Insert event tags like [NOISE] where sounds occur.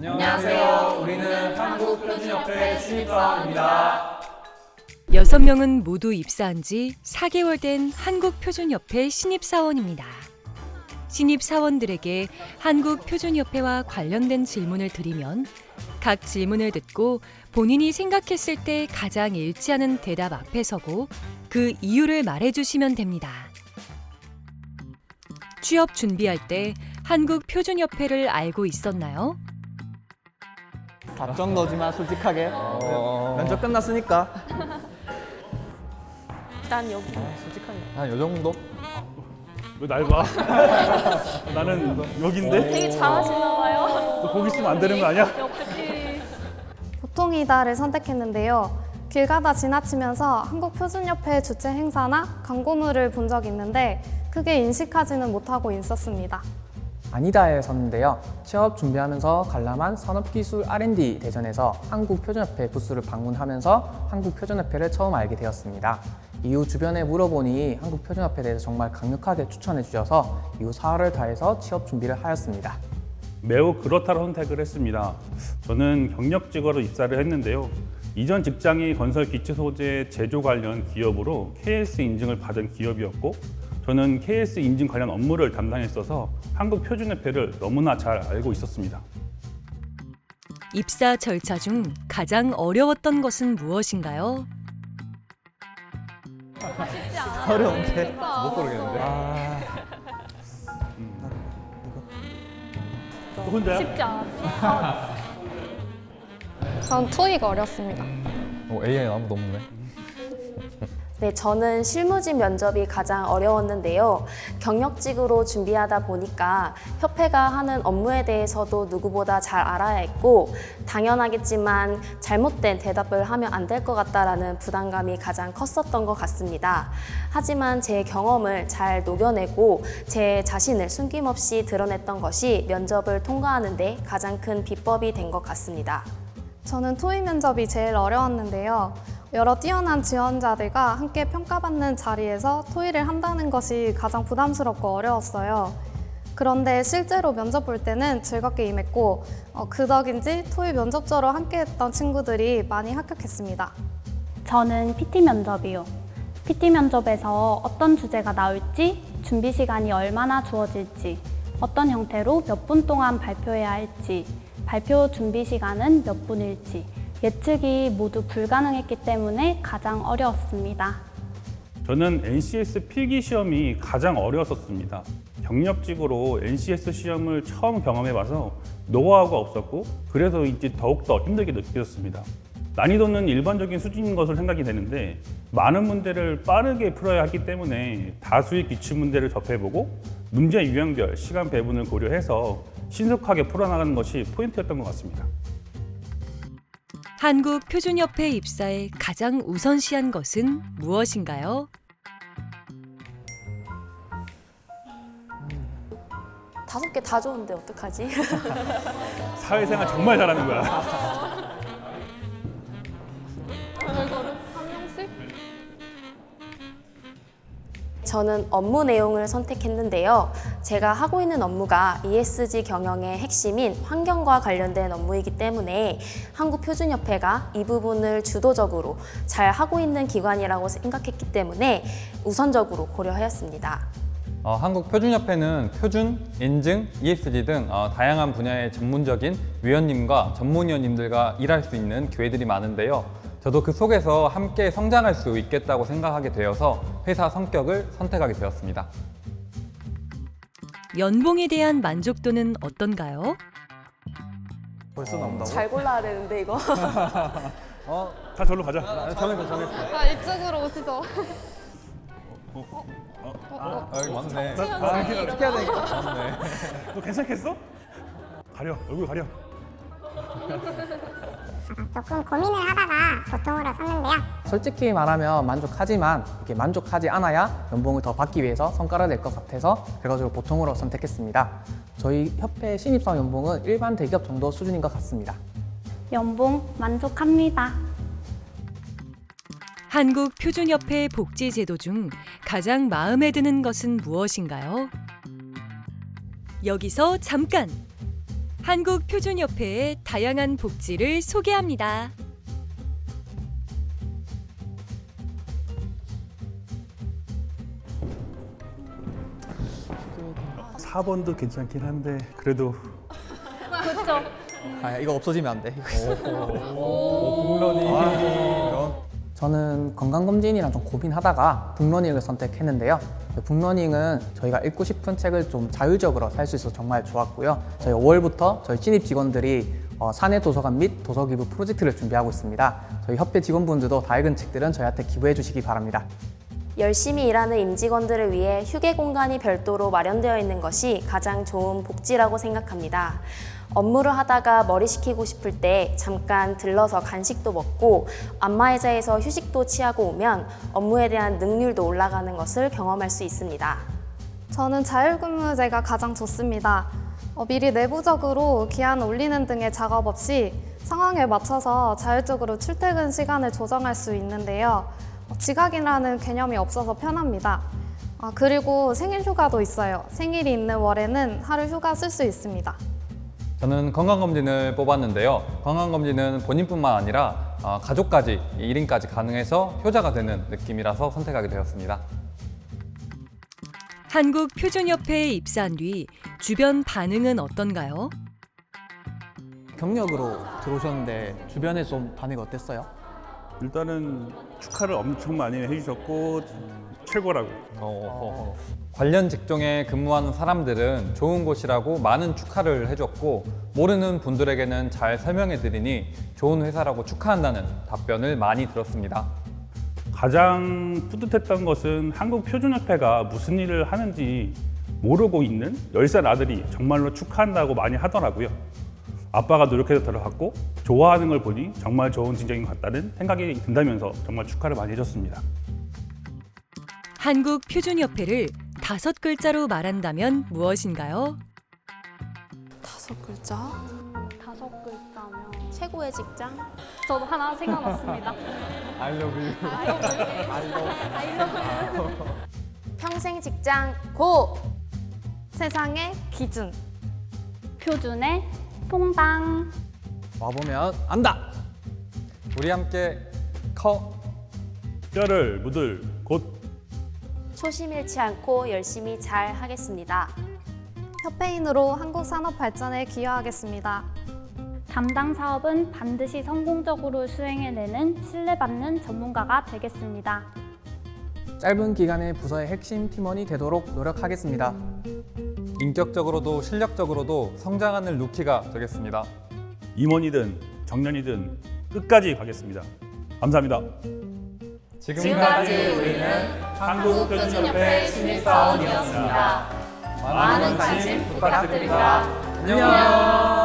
안녕하세요. 우리는 한국표준협회 신입사원입니다. 여섯 명은 모두 입사한 지 4개월 된 한국표준협회 신입사원입니다. 신입사원들에게 한국표준협회와 관련된 질문을 드리면 각 질문을 듣고 본인이 생각했을 때 가장 일치하는 대답 앞에 서고 그 이유를 말해주시면 됩니다. 취업 준비할 때 한국표준협회를 알고 있었나요? 답정 너지만 솔직하게 어... 면접 끝났으니까 난 여기. 솔직하게 한 요 정도? 왜 날 봐? [LAUGHS] 나는 여긴데? 되게 잘하시나 봐요. 너 거기 있으면 안 되는 거 아니야? 역시. 보통이다를 선택했는데요. 길 가다 지나치면서 한국표준협회 주최 행사나 광고물을 본 적 있는데 크게 인식하지는 못하고 있었습니다. 아니다에 섰는데요 취업 준비하면서 관람한 산업기술 R&D 대전에서 한국표준협회 부스를 방문하면서 한국표준협회를 처음 알게 되었습니다 이후 주변에 물어보니 한국표준협회에 대해서 정말 강력하게 추천해 주셔서 이후 사활을 다해서 취업 준비를 하였습니다 매우 그렇다로 선택을 했습니다. 저는 경력직으로 입사를 했는데요. 이전 직장이 건설 기체 소재 제조 관련 기업으로 KS 인증을 받은 기업이었고 저는 KS 인증 관련 업무를 담당했어서 한국 표준협회를 너무나 잘 알고 있었습니다. 입사 절차 중 가장 어려웠던 것은 무엇인가요? 어려운데 못 고르겠는데. 아, 또 혼자야? 쉽지 않아. 전 토익 어렵습니다. 어, AI 아무도 없네. 네, 저는 실무직 면접이 가장 어려웠는데요. 경력직으로 준비하다 보니까 협회가 하는 업무에 대해서도 누구보다 잘 알아야 했고, 당연하겠지만 잘못된 대답을 하면 안 될 것 같다라는 부담감이 가장 컸었던 것 같습니다. 하지만 제 경험을 잘 녹여내고 제 자신을 숨김없이 드러냈던 것이 면접을 통과하는데 가장 큰 비법이 된 것 같습니다. 저는 토익 면접이 제일 어려웠는데요. 여러 뛰어난 지원자들과 함께 평가받는 자리에서 토의를 한다는 것이 가장 부담스럽고 어려웠어요. 그런데 실제로 면접 볼 때는 즐겁게 임했고 어, 그 덕인지 토익 면접자로 함께했던 친구들이 많이 합격했습니다. 저는 PT 면접이요. PT 면접에서 어떤 주제가 나올지, 준비 시간이 얼마나 주어질지, 어떤 형태로 몇 분 동안 발표해야 할지, 발표 준비 시간은 몇 분일지, 예측이 모두 불가능했기 때문에 가장 어려웠습니다. 저는 NCS 필기 시험이 가장 어려웠었습니다. 경력직으로 NCS 시험을 처음 경험해봐서 노하우가 없었고 그래서인지 더욱더 힘들게 느껴졌습니다. 난이도는 일반적인 수준인 것으로 생각이 되는데 많은 문제를 빠르게 풀어야 하기 때문에 다수의 기출 문제를 접해보고 문제 유형별, 시간 배분을 고려해서 신속하게 풀어나가는 것이 포인트였던 것 같습니다. 한국 표준협회 입사에 가장 우선시한 것은 무엇인가요? 다섯 개 다 좋은데 어떡하지? [LAUGHS] 사회생활 정말 잘하는 거야. 저는 업무 내용을 선택했는데요. 제가 하고 있는 업무가 ESG 경영의 핵심인 환경과 관련된 업무이기 때문에 한국표준협회가 이 부분을 주도적으로 잘 하고 있는 기관이라고 생각했기 때문에 우선적으로 고려하였습니다. 어, 한국표준협회는 표준, 인증, ESG 등 어, 다양한 분야의 전문적인 위원님과 전문위원님들과 일할 수 있는 교회들이 많은데요. 저도 그 속에서 함께 성장할 수 있겠다고 생각하게 되어서 회사 성격을 선택하게 되었습니다. 연봉에 대한 만족도는 어떤가요? 벌써 나온다고? 잘 골라야 되는데 이거. [LAUGHS] 어? 다 절로 가자. 정했어 정했어 아, 이쪽으로 오시죠. 아, 여기 맞네. 어떻게 해야 되니까 맞네. 너 괜찮겠어? 가려, 얼굴 가려. 조금 고민을 하다가 보통으로 썼는데요. 솔직히 말하면 만족하지만 이렇게 만족하지 않아야 연봉을 더 받기 위해서 성과를 낼 것 같아서 결과적으로 보통으로 선택했습니다. 저희 협회 신입사원 연봉은 일반 대기업 정도 수준인 것 같습니다. 연봉 만족합니다. 한국 표준협회 복지 제도 중 가장 마음에 드는 것은 무엇인가요? 여기서 잠깐! 한국 표준협회의 다양한 복지를 소개합니다. 4번도 괜찮긴 한데 그래도 그렇죠. 아, 이거 없어지면 안 돼. 북러닝 [LAUGHS] 저는 건강검진이랑 좀 고민하다가 북러닝을 선택했는데요. 북러닝은 저희가 읽고 싶은 책을 좀 자율적으로 살 수 있어서 정말 좋았고요. 저희 5월부터 저희 신입 직원들이 어, 사내 도서관 및 도서 기부 프로젝트를 준비하고 있습니다. 저희 협회 직원분들도 다 읽은 책들은 저희한테 기부해 주시기 바랍니다. 열심히 일하는 임직원들을 위해 휴게 공간이 별도로 마련되어 있는 것이 가장 좋은 복지라고 생각합니다. 업무를 하다가 머리 식히고 싶을 때 잠깐 들러서 간식도 먹고 안마의자에서 휴식도 취하고 오면 업무에 대한 능률도 올라가는 것을 경험할 수 있습니다. 저는 자율근무제가 가장 좋습니다. 어, 미리 내부적으로 기한 올리는 등의 작업 없이 상황에 맞춰서 자율적으로 출퇴근 시간을 조정할 수 있는데요. 어, 지각이라는 개념이 없어서 편합니다. 아, 그리고 생일 휴가도 있어요. 생일이 있는 월에는 하루 휴가 쓸 수 있습니다. 저는 건강검진을 뽑았는데요. 건강검진은 본인뿐만 아니라 어, 가족까지 1인까지 가능해서 효자가 되는 느낌이라서 선택하게 되었습니다. 한국표준협회에 입사한 뒤 주변 반응은 어떤가요? 경력으로 들어오셨는데 주변에 좀 반응이 어땠어요? 일단은 축하를 엄청 많이 해주셨고 최고라고 어, 관련 직종에 근무하는 사람들은 좋은 곳이라고 많은 축하를 해줬고 모르는 분들에게는 잘 설명해드리니 좋은 회사라고 축하한다는 답변을 많이 들었습니다. 가장 뿌듯했던 것은 한국 표준협회가 무슨 일을 하는지 모르고 있는 10살 아들이 정말로 축하한다고 많이 하더라고요. 아빠가 노력해서 들어갔고 좋아하는 걸 보니 정말 좋은 직장인 것 같다는 생각이 든다면서 정말 축하를 많이 해줬습니다. 한국 표준협회를 다섯 글자로 말한다면 무엇인가요? 다섯 글자? 다섯 글자면 최고의 직장? 저도 하나 생각났습니다. I love you. 평생 직장 고! 세상의 기준. 표준의 통당. 와보면 안다! 우리 함께 커 뼈를 묻을 곳 초심 잃지 않고 열심히 잘 하겠습니다. 협회인으로 한국 산업 발전에 기여하겠습니다. 담당 사업은 반드시 성공적으로 수행해내는 신뢰받는 전문가가 되겠습니다. 짧은 기간에 부서의 핵심 팀원이 되도록 노력하겠습니다. 인격적으로도 실력적으로도 성장하는 루키가 되겠습니다. 임원이든 정년이든 끝까지 가겠습니다. 감사합니다. 지금까지 우리는 한국표준협회 신입사원이었습니다. 많은 관심 부탁드립니다. 안녕.